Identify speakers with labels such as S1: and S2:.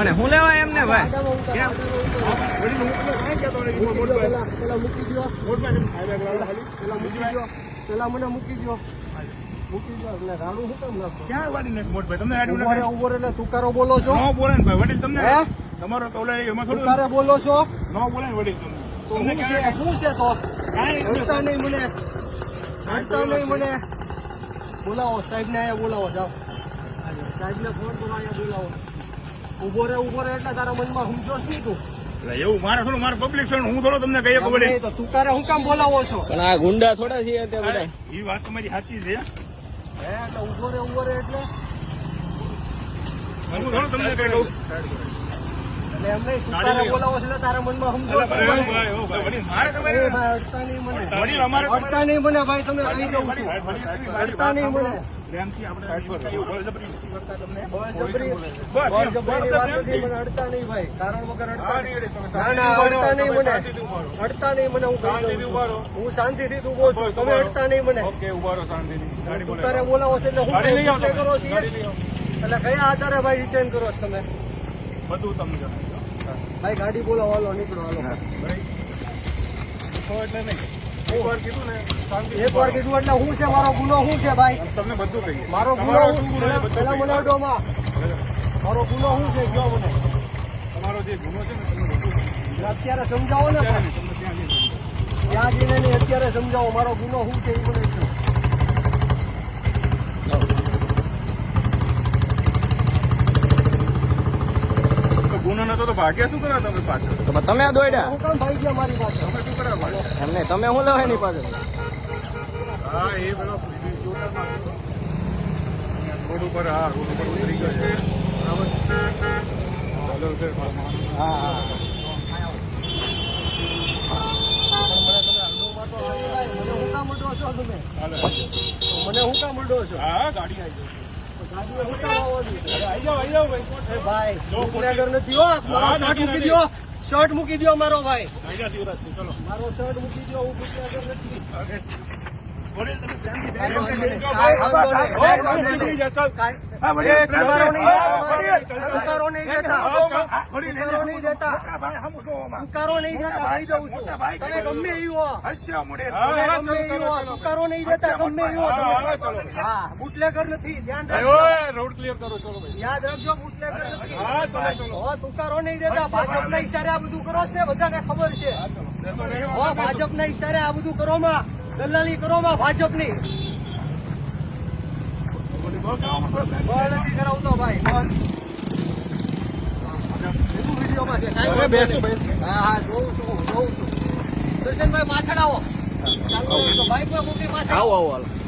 S1: અને હું લેવા એમને ભાઈ?
S2: આડામાં ઉતાર,
S1: કેમ?
S2: આડામાં ઉતાર. પેલા પેલા મૂકી દો પેલા મૂકી દો પેલા મને મૂકી દો મૂકી દો એટલે રાડું શું કામ નાખો
S3: ક્યાં વાળી નાખ મોટભાઈ તમને આડું
S2: ઊભો ઊભો એટલે તુકારો બોલો છો?
S3: નો બોલે ને ભાઈ વડીલ તમને? તમારો તો ઓલા એમાં થોડું
S2: તુકારે બોલો છો?
S3: ન બોલે વડીલ તમને.
S2: તો હું છે? શું છે તો?
S3: કાંઈ નહીં.
S2: અડતા નહીં મને. અડતા નહીં મને. બોલાવો સાહેબ ને અહીંયા બોલાવો જાઓ. સાહેબ ને ફોન કરો અહીંયા બોલાવો. ઊભો રે ઊભો રે એટલે તારા મનમાં સમજો જ નહીં તું.
S3: એટલે એવું મારે થોડું મારે પબ્લિક છે હું થોડો તમને કહીએ
S2: તો હું કામ બોલાવો છો?
S1: પણ આ ગુંડા થોડા છીએ અત્યારે
S3: એ વાત તમારી સાચી છે.
S2: હે એટલે ઊભો રે ઊભો રે એટલે?
S3: હું થોડું તમને કઈ કહું?
S2: એટલે એમ નહીં તુકારે બોલાવો છો એટલે તારા મનમાં સમજો
S3: ભાઈ, મારે તમારે
S2: મને. તમે કહી દઉં છું.
S3: પ્રેમથી આપણે
S2: અડતા નહીં ભાઈ. કારણ વગર અડતા નહીં. મને. અડતા નહીં મને હું હું શાંતિથી તું છું. તમે અડતા નહીં મને.
S3: ઓકે ઊભા શાંતિથી. બોલાવો.
S2: તારે બોલાવો છે એટલે હું કરો. છીએ. એટલે કયા આધારે ભાઈ રિટર્ન કરો છો તમે?
S3: બધું તમને
S2: ભાઈ ગાડી બોલાવો હાલો નીકળો હાલો.
S3: એટલે નહીં. એક વાર કીધું
S2: એટલે હું છે? મારો ગુનો શું છે ભાઈ?
S3: તમને બધું કહીએ.
S2: મારો ગુનો પેલા મને અડોમાં મારો ગુનો શું છે? કયો મને
S3: તમારો જે ગુનો છે ને તમને બધું
S2: અત્યારે સમજાવો ને
S3: ત્યાં જઈને
S2: અત્યારે સમજાવો મારો ગુનો શું છે એ મને કહો.
S3: તો ગુનો નતો તો ભાગ્યા શું કરવા તમે પાછળ?
S1: તો તમે દોડ્યા
S2: હું કામ ભાઈ ગયા મારી પાસે.
S3: તમે શું કરવા ભાગ્યા?
S1: એમને તમે હું લેવા એની
S3: હા એ પેલો રોડ ઉપર હા રોડ ઉપર ઉતરી ગયો છે. બરાબર? ચાલો છે
S1: હા હા.
S2: મને હું કામ અડો છો તમે? મને હું કામ અડો છો?
S3: હા ગાડી આવી? ગઈ. ભાઈ.
S2: શર્ટ મૂકી દો મારો ભાઈ. મારો શર્ટ મૂકી દો હું નથી. વાંધો નહીં. તમે ગમે હો ગમે હો ગમે હો
S3: હા,
S2: બુટલેગર નથી ધ્યાન રાખજો
S3: રોડ ક્લિયર કરો ચલો
S2: યાદ રાખજો બુટલેગર નથી
S3: હા
S2: નહીં દેતા ભાજપના ઈશારે આ બધું કરો છે બધાને ખબર છે. હો ભાજપના ઈશારે આ બધું કરો માં દલાલી કરો માં ભાજપની કરાવતો ભાઈ દર્શનભાઈ પાછળ આવો. બાઈકમાં મૂકી પાછળ
S1: આવો આવો.